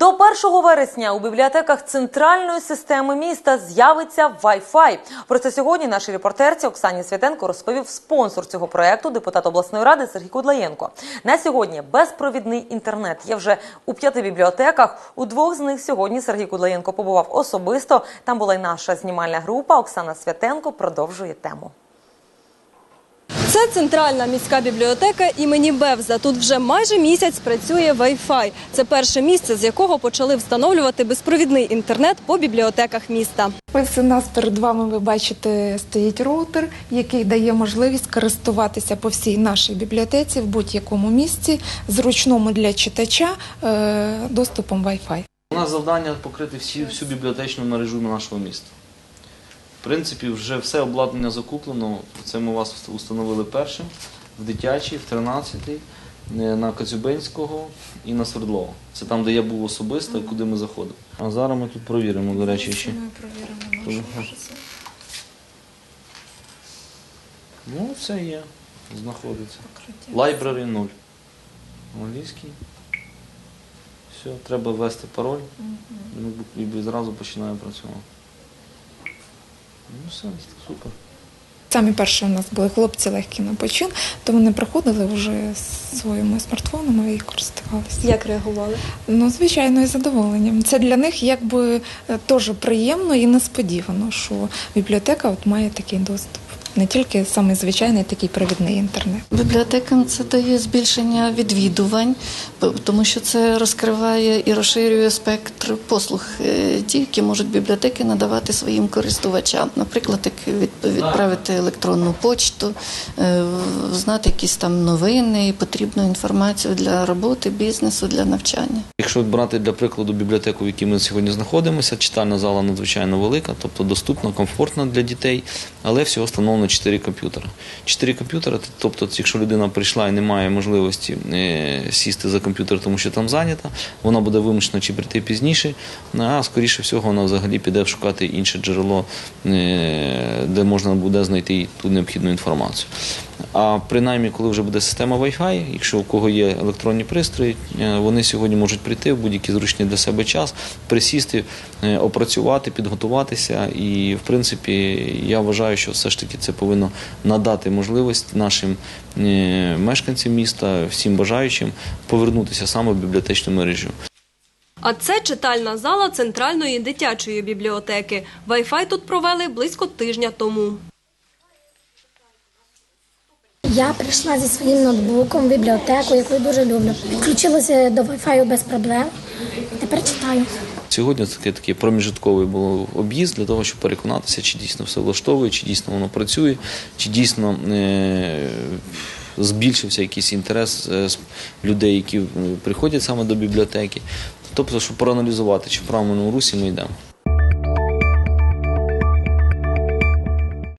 До 1 вересня у бібліотеках центральної системи міста з'явиться Wi-Fi. Про це сьогодні нашій репортерці Оксані Святенко розповів спонсор цього проекту, депутат обласної ради Сергій Кудлаєнко. На сьогодні безпровідний інтернет є вже у п'яти бібліотеках. У двох з них сьогодні Сергій Кудлаєнко побував особисто. Там була й наша знімальна група. Оксана Святенко продовжує тему. Це центральна міська бібліотека імені Бевза. Тут вже майже місяць працює Wi-Fi. Це перше місце, з якого почали встановлювати безпровідний інтернет по бібліотеках міста. Ось у нас перед вами ви бачите стоїть роутер, який дає можливість користуватися по всій нашій бібліотеці в будь-якому місці, зручному для читача е, доступом Wi-Fi. У нас завдання покрити всі, всю бібліотечну мережу нашого міста. В принципі, вже все обладнання закуплено. Це ми вас установили першим в дитячій, в 13-й, е, на Коцюбинського і на Свердлова. Це там, де я був особисто і куди ми заходили. А зараз ми тут провіримо, до речі, ще. Ми провіримо Ага. Ну, це є, знаходиться. Library 0. Англійський. Все, треба ввести пароль. Ноутбук І зразу починає працювати. Ну все, супер. Самі перші у нас були хлопці легкі на почин, то вони приходили вже з своїми смартфонами і користувалися. Як реагували? Ну, звичайно, із задоволенням. Це для них якби е, теж приємно і несподівано, що бібліотека от має такий доступ. Не тільки саме звичайний такий провідний інтернет. Бібліотекам це дає збільшення відвідувань, тому що це розкриває і розширює спектр послуг, е, ті, які можуть бібліотеки надавати своїм користувачам. Наприклад, як відправити електронну почту, е, знати якісь там новини, потрібну інформацію для роботи, бізнесу, для навчання. Якщо брати для прикладу бібліотеку, в якій ми сьогодні знаходимося, читальна зала надзвичайно велика, тобто доступна, комфортна для дітей, але всього встановлено 4 комп'ютери. 4 комп'ютери, тобто, якщо людина прийшла і не має можливості е, сісти за комп'ютер, тому що там зайнята, вона буде вимушена чи прийти пізніше, а скоріше всього вона взагалі піде шукати інше джерело, е, де можна буде знайти ту необхідну інформацію. А принаймні, коли вже буде система Wi-Fi, якщо у кого є електронні пристрої, е, вони сьогодні можуть прийти в будь-який зручний для себе час, присісти, опрацювати, підготуватися. І, в принципі, я вважаю, що все ж таки це повинно надати можливість нашим е, мешканцям міста, всім бажаючим повернутися саме в бібліотечну мережу. А це читальна зала центральної дитячої бібліотеки. Wi-Fi тут провели близько тижня тому. Я прийшла зі своїм ноутбуком в бібліотеку, яку я дуже люблю. Підключилася до Wi-Fi без проблем. Тепер читаю. Сьогодні такий, такий проміжутковий був об'їзд для того, щоб переконатися, чи дійсно все влаштовує, чи дійсно воно працює, чи дійсно е- збільшився якийсь інтерес е, людей, які е, приходять саме до бібліотеки. Тобто, щоб проаналізувати, чи в правильному русі ми йдемо.